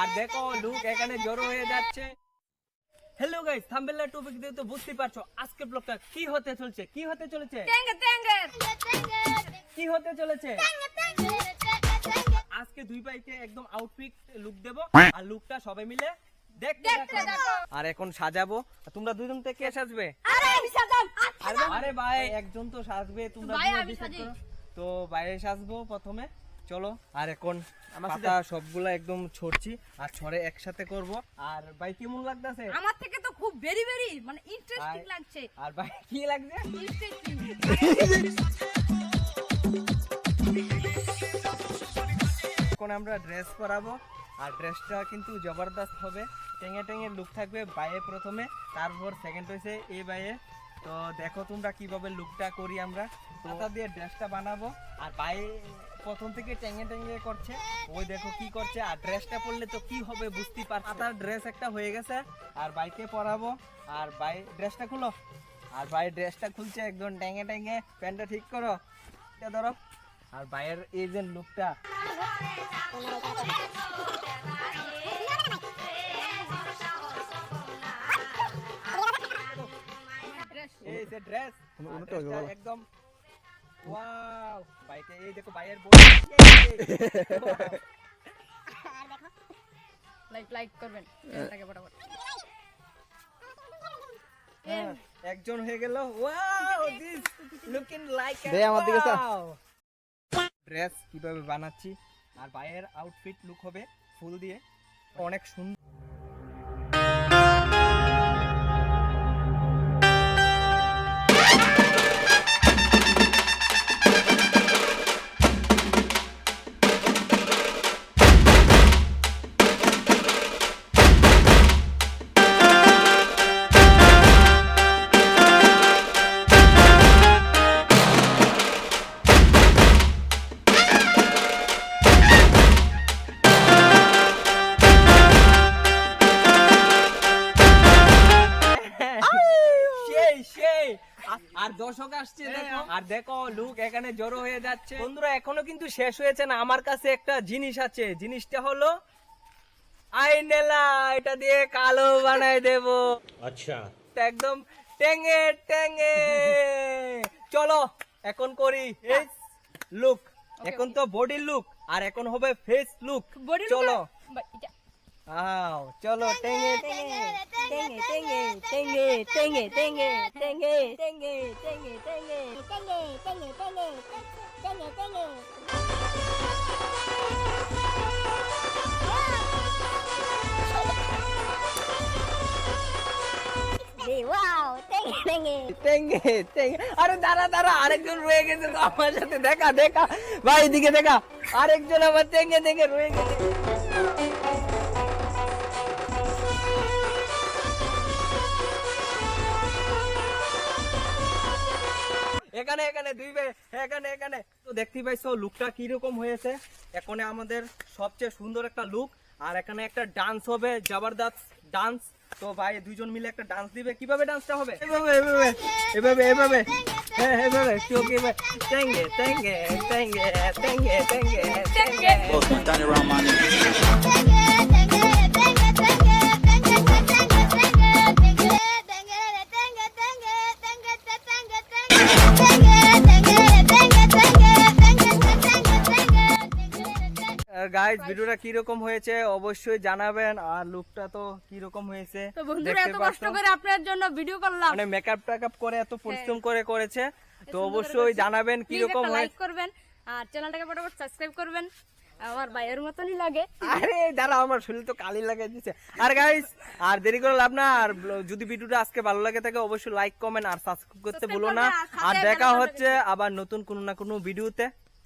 আর দেখো লুক এখানে জড়ো হয়ে যাচ্ছে। হ্যালো গাইস থাম্বনেলের টপিক দিয়ে তো বুঝতে পারছ আজকের ব্লগটা কি হতে চলছে কি হতে চলেছে? টেঙ্গে টেঙ্গে কি হতে চলেছে? আজকে দুই ভাইকে একদম আউটফিট লুক দেবো আর লুকটা সবাই মিলে দেখতে। আর এখন সাজাবো। তোমরা দুজন থেকে কে সাজবে? আরে আমি সাজাম আরে আরে ভাই একজন তো সাজবে তোমরা। তো বাইরে সাজবো প্রথমে। চলো আর এখন পাতা সবগুলা একদম ছড়ছি আর ছড়ে একসাথে করব। আর ভাই কেমন লাগতেছে? আমার থেকে তো খুব ভেরি ভেরি মানে ইন্টারেস্টিং লাগছে। আর ভাই কি লাগছে? ইন্টারেস্টিং এখন আমরা ড্রেস পরাবো আর ড্রেসটা কিন্তু জবরদস্ত হবে। টেঙে টেঙে লুক থাকবে বাইরে প্রথমে তারপর সেকেন্ড হয়েছে এ বাইয়ে তো দেখো তোমরা কীভাবে লুকটা করি আমরা। তো ওটা দিয়ে ড্রেসটা বানাবো আর বাইরে প্রথম থেকে টেঙে টেঙে করছে। ওই দেখো কি করছে আর ড্রেসটা পরলে তো কি হবে বুঝতে পারছ তার ড্রেস একটা হয়ে গেছে আর বাইকে পরাবো। আর বাই ড্রেসটা খুলো। আর ভাই ড্রেসটা খুলছে একদম টেঙে টেঙে। প্যান্টটা ঠিক করো। এটা ধরো। আর বাইরের এই যে লুকটা এই যে ড্রেস একদম ওয়াও বাইকে এই দেখো বাইরের বডি লাইক লাইক করবেন। এটাকে ফটাফট হ্যাঁ, একজন হয়ে গেল। Wow this looking like they আমার দিকে। ড্রেস কীভাবে বানাচ্ছি? আর বাইরের আউটফিট লুক হবে ফুল দিয়ে। অনেক সুন্দর আর দর্শক আসছে হ্যাঁ, দেখো। আর দেখো লোক এখানে জড়ো হয়ে যাচ্ছে। বন্ধুরা এখনও কিন্তু শেষ হয়েছে না। আমার কাছে একটা জিনিস আছে। জিনিসটা হলো আইনেলা এটা দিয়ে কালো বানাই দেব। আচ্ছা। একদম টেঙ্গে টেঙ্গে চলো এখন করি। ফেস লুক এখন তো বডি লুক আর এখন হবে ফেস লুক চলো। আও চলো টেঙ্গে টেঙ্গে টেঙ্গে টেঙ্গে টেঙ্গে টেঙ্গে টেঙ্গে টেঙ্গে টেঙ্গে টেঙ্গে টেঙ্গে টেঙ্গে টেঙ্গে টেঙ্গে টেঙ্গে টেঙ্গে ওয়াও টেঙ্গে টেঙ্গে টেঙ্গে টেঙ্গে আরে দাঁড়া দাঁড়া আরেকজন রয়ে গেছে তো আমার সাথে দেখা দেখা ভাই এদিকে দেখা আরেকজন আমার টেঙ্গে টেঙ্গে রয়ে গেছে এখানে এখানে, দুই ভাই, এখানে এখানে। তো দেখতে পাইছো লুকটা কি রকম হয়েছে? এখানে আমাদের সবচেয়ে সুন্দর একটা লুক আর এখানে একটা ডান্স হবে, জবরদস্ত ডান্স তো ভাই, দুইজন মিলে একটা ডান্স দিবে। কীভাবে ডান্সটা হবে? এভাবে এভাবে এভাবে এভাবে। হ্যাঁ এভাবে। চোখ এভাবে টেঙ্গে টেঙ্গে টেঙ্গে টেঙ্গে টেঙ্গে around গাইজ ভিডিওটা কি রকম হয়েছে অবশ্যই জানাবেন আর লুকটা তো কি রকম হয়েছে তো বন্ধুরা এত কষ্ট করে আপনার জন্য ভিডিও করলাম। মানে মেকআপ টেকআপ করে এত পরিশ্রম করে করেছে তো অবশ্যই জানাবেন কি রকম লাইক করবেন আর চ্যানেলটাকে ফটাফট সাবস্ক্রাইব করবেন। আমার ভাইয়ের মতনই লাগে। আরে দাঁড়া আমার শরীর তো কালি দিচ্ছে আর গাইস আর দেরি করে লাভ না আর যদি ভিডিওটা আজকে ভালো লাগে থাকে অবশ্যই লাইক কমেন্ট আর সাবস্ক্রাইব করতে ভুলো না। আর আর দেখা হচ্ছে আবার নতুন কোনো না কোনো ভিডিওতে